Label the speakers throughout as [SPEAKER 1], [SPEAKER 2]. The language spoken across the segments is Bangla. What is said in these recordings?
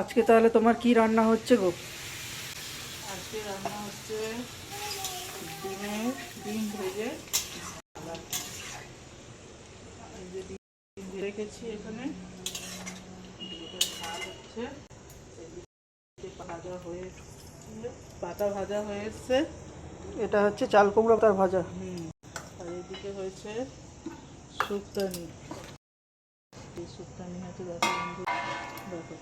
[SPEAKER 1] আজকে তাহলে তোমার কি রান্না হচ্ছে গো?
[SPEAKER 2] আজকে রান্না হচ্ছে ডিম ডিম ভেজে রেখেছি এখানে। হচ্ছে ভাজা হয়ে পাতা ভাজা হয়ে এসছে।
[SPEAKER 1] এটা হচ্ছে চাল কুমড়ো তার ভাজা।
[SPEAKER 2] হুম আর এদিকে হয়েছে শুক্তানি। এই শুক্তানি হচ্ছে দেখো দেখো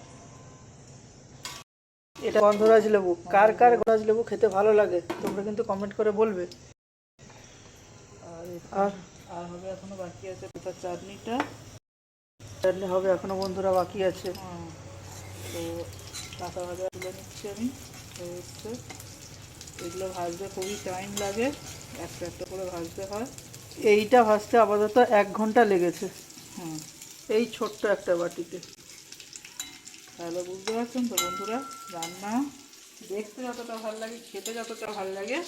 [SPEAKER 1] এটা গন্ধরাজ লেবু। কার কার গন্ধরাজ লেবু খেতে ভালো লাগে, তোমরা কিন্তু কমেন্ট করে বলবে।
[SPEAKER 2] আর
[SPEAKER 1] আর
[SPEAKER 2] হবে এখনও বাকি আছে পেঁপার চাটনিটা।
[SPEAKER 1] চাটনি হবে এখনও বন্ধুরা বাকি আছে।
[SPEAKER 2] তো কাঁচা ভাজা তুলে নিচ্ছি আমি। এসছে এগুলো ভাজতে খুবই টাইম লাগে। একটা একটা করে ভাজতে হয়।
[SPEAKER 1] এইটা ভাজতে আপাতত এক ঘণ্টা লেগেছে।
[SPEAKER 2] হুম।
[SPEAKER 1] এই ছোট্ট একটা বাটিতে।
[SPEAKER 2] তাহলে বুঝতে পারছেন তো বন্ধুরা, রান্না দেখতে যতটা ভালো লাগে, খেতে যতটা ভালো লাগে,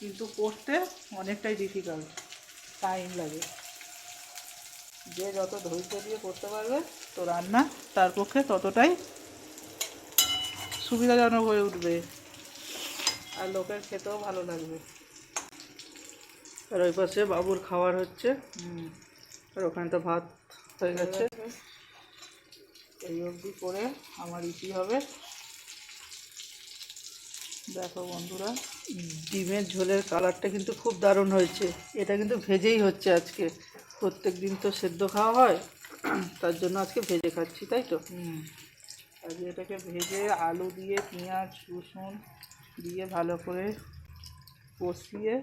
[SPEAKER 2] কিন্তু করতে অনেকটাই ডিফিকাল্ট টাইম লাগে। যে যত ধৈর্য দিয়ে করতে পারবে, তো রান্না তার পক্ষে ততটাই সুবিধাজনক হয়ে উঠবে, আর লোকের খেতেও ভালো লাগবে।
[SPEAKER 1] আর ওই পাশে বাবুর খাবার হচ্ছে আর ওখানে তো ভাত হয়ে গেছে।
[SPEAKER 2] এই অবধি করে আমার ইতি হবে। দেখো বন্ধুরা
[SPEAKER 1] ডিমের ঝোলের কালারটা কিন্তু খুব দারুণ হয়েছে। এটা কিন্তু ভেজেই হচ্ছে আজকে। প্রত্যেক দিন তো সেদ্ধ খাওয়া হয় তার জন্য আজকে ভেজে খাচ্ছি তাই তো?
[SPEAKER 2] আজকে এটাকে ভেজে আলু দিয়ে পেঁয়াজ রসুন দিয়ে ভালো করে কষিয়ে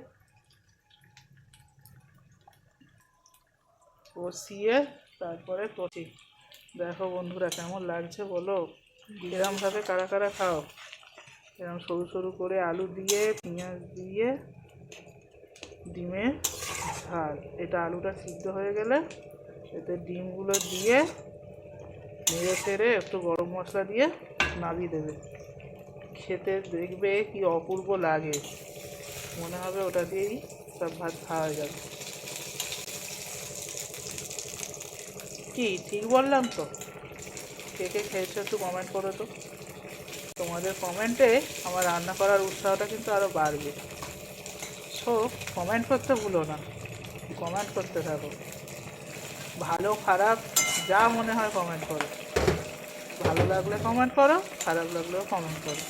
[SPEAKER 2] কষিয়ে তারপরে কষি। দেখো বন্ধুরা কেমন লাগছে বলো? এরমভাবে কারা কারা খাও? এরম সরু সরু করে আলু দিয়ে, পেঁয়াজ দিয়ে ডিমের ঝাল। এটা আলুটা সিদ্ধ হয়ে গেলে এতে ডিমগুলো দিয়ে নেড়ে চেড়ে একটু গরম মশলা দিয়ে নামিয়ে দেবে। খেতে দেখবে কি অপূর্ব লাগে। মনে হবে ওটা দিয়েই সব ভাত খাওয়া যাবে। কি? ঠিক বললাম তো। কে কে খেয়েছো একটু কমেন্ট করো তো। তোমাদের কমেন্টে আমার রান্না করার উৎসাহটা কিন্তু আরও বাড়বে। সো কমেন্ট করতে ভুলো না। কমেন্ট করতে থাকো। ভালো, খারাপ, যা মনে হয় কমেন্ট করো। ভালো লাগলে কমেন্ট করো, খারাপ লাগলেও কমেন্ট করো।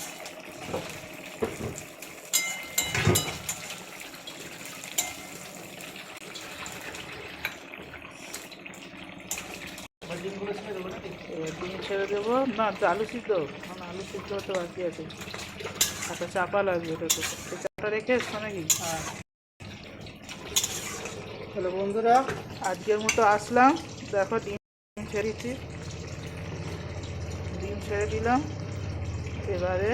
[SPEAKER 2] এবার ডিম ছেড়ে দেবো। না আলু সিদ্ধ। না আলু সিদ্ধ হতে বাকি আছে। একটা চাপা লাগবে এই চাপটা রেখে এসছো নাকি?
[SPEAKER 1] হ্যাঁ। তাহলে বন্ধুরা
[SPEAKER 2] আজকের মতো আসলাম। দেখো ডিম ছেড়েছি। ডিম ছেড়ে দিলাম। এবারে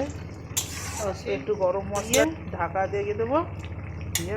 [SPEAKER 2] একটু গরম মশলা ঢাকা দিয়ে দেবো। দিয়ে